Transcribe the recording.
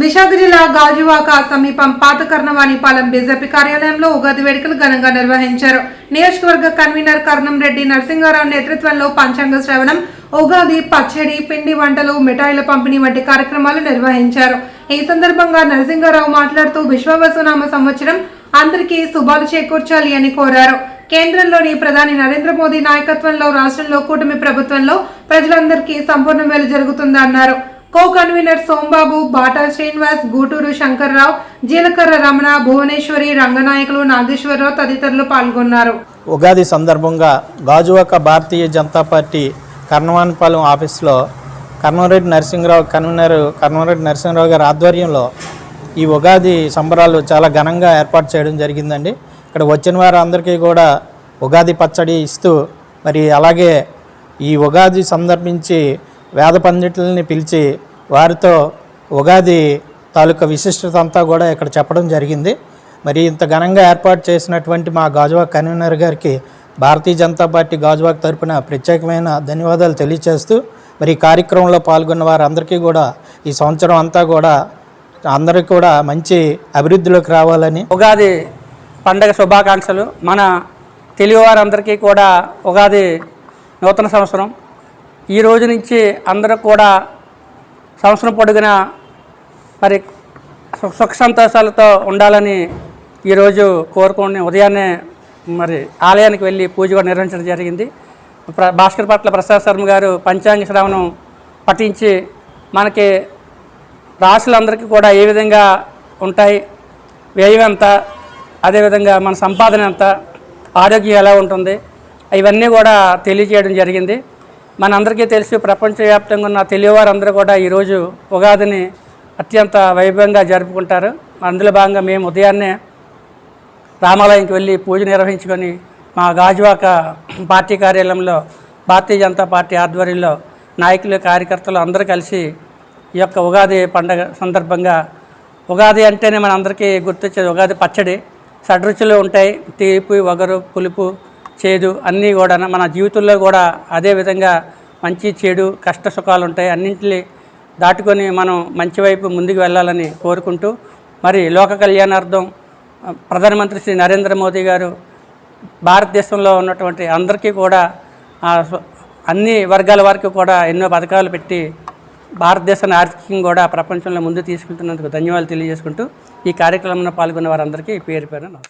విశాఖ జిల్లా గాజువాక సమీపం పాత కర్ణవాణిపాలెం బీజేపీ కార్యాలయంలో ఉగాది వేడుకలు ఘనంగా నిర్వహించారు. నియోజకవర్గ కన్వీనర్ కర్ణం రెడ్డి నరసింహారావు నేతృత్వంలో పంచాంగ శ్రవణం ఉగాది పచ్చడి పిండి వంటలు మిఠాయిల పంపిణీ వంటి కార్యక్రమాలు నిర్వహించారు. ఈ సందర్భంగా నరసింహారావు మాట్లాడుతూ విశ్వవసునామ సంవత్సరం అందరికీ శుభాలు చేకూర్చాలి అని కోరారు. కేంద్రంలోని ప్రధాని నరేంద్ర మోదీ నాయకత్వంలో రాష్ట్రంలో కూటమి ప్రభుత్వంలో ప్రజలందరికీ సంపూర్ణ మేలు జరుగుతుందన్నారు. కో కన్వీనర్ సోంబాబు బాటా శ్రీనివాస్ గూటూరు శంకర్రావు జీలకర్ర రమణ భువనేశ్వరి రంగనాయకులు నాగేశ్వరరావు తదితరులు పాల్గొన్నారు. ఉగాది సందర్భంగా గాజువాక భారతీయ జనతా పార్టీ కర్ణవానిపాలెం ఆఫీస్లో కర్ణవరెడ్డి నరసింహరావు కన్వీనర్ కర్ణవరెడ్డి నరసింహరావు గారి ఆధ్వర్యంలో ఈ ఉగాది సంబరాలు చాలా ఘనంగా ఏర్పాటు చేయడం జరిగిందండి. ఇక్కడ వచ్చిన వారందరికీ కూడా ఉగాది పచ్చడి ఇస్తూ మరి అలాగే ఈ ఉగాది సందర్భించి వేద పండితుల్ని పిలిచి వారితో ఉగాది తాలూకా విశిష్టత అంతా కూడా ఇక్కడ చెప్పడం జరిగింది. మరి ఇంత ఘనంగా ఏర్పాటు చేసినటువంటి మా గాజువాక్ కన్వీనర్ గారికి భారతీయ జనతా పార్టీ గాజువాక్ తరపున ప్రత్యేకమైన ధన్యవాదాలు తెలియచేస్తూ మరి ఈ కార్యక్రమంలో పాల్గొన్న వారందరికీ కూడా ఈ సంవత్సరం అంతా కూడా అందరికీ కూడా మంచి అభివృద్ధిలోకి రావాలని. ఉగాది పండగ శుభాకాంక్షలు. మన తెలుగువారందరికీ కూడా ఉగాది నూతన సంవత్సరం. ఈ రోజు నుంచి అందరూ కూడా సంవత్సరం పొడుగున మరి సు- సుఖ సంతోషాలతో ఉండాలని ఈరోజు కోరుకుని ఉదయాన్నే మరి ఆలయానికి వెళ్ళి పూజ కూడా నిర్వహించడం జరిగింది. భాస్కర్ పట్ల ప్రసాద్ శర్మ గారు పంచాంగ శ్రవణం పఠించి మనకి రాశులందరికీ కూడా ఏ విధంగా ఉంటాయి వ్యయం ఎంత అదేవిధంగా మన సంపాదన ఎంత ఆరోగ్యం ఎలా ఉంటుంది ఇవన్నీ కూడా తెలియజేయడం జరిగింది. మనందరికీ తెలిసి ప్రపంచవ్యాప్తంగా ఉన్న తెలియవారందరూ కూడా ఈరోజు ఉగాదిని అత్యంత వైభవంగా జరుపుకుంటారు. అందులో భాగంగా మేము ఉదయాన్నే రామాలయంకి వెళ్ళి పూజ నిర్వహించుకొని మా గాజువాక పార్టీ కార్యాలయంలో భారతీయ జనతా పార్టీ ఆధ్వర్యంలో నాయకులు కార్యకర్తలు అందరూ కలిసి ఈ యొక్క ఉగాది పండగ సందర్భంగా ఉగాది అంటేనే మన అందరికీ గుర్తొచ్చేది ఉగాది పచ్చడి. షడ్రుచులు ఉంటాయి. తీపి వగరు పులుపు చేదు అన్నీ కూడా మన జీవితంలో కూడా అదే విధంగా మంచి చెడు కష్ట సుఖాలు ఉంటాయి. అన్నింటినీ దాటుకొని మనం మంచి వైపు ముందుకు వెళ్ళాలని కోరుకుంటూ మరి లోక కళ్యాణార్థం ప్రధానమంత్రి శ్రీ నరేంద్ర మోదీ గారు భారతదేశంలో ఉన్నటువంటి అందరికీ కూడా అన్ని వర్గాల వారికి కూడా ఎన్నో పథకాలు పెట్టి భారతదేశాన్ని ఆర్థికంగా కూడా ప్రపంచంలో ముందు తీసుకెళ్తున్నందుకు ధన్యవాదాలు తెలియజేసుకుంటూ ఈ కార్యక్రమంలో పాల్గొన్న వారందరికీ పేరు పేరు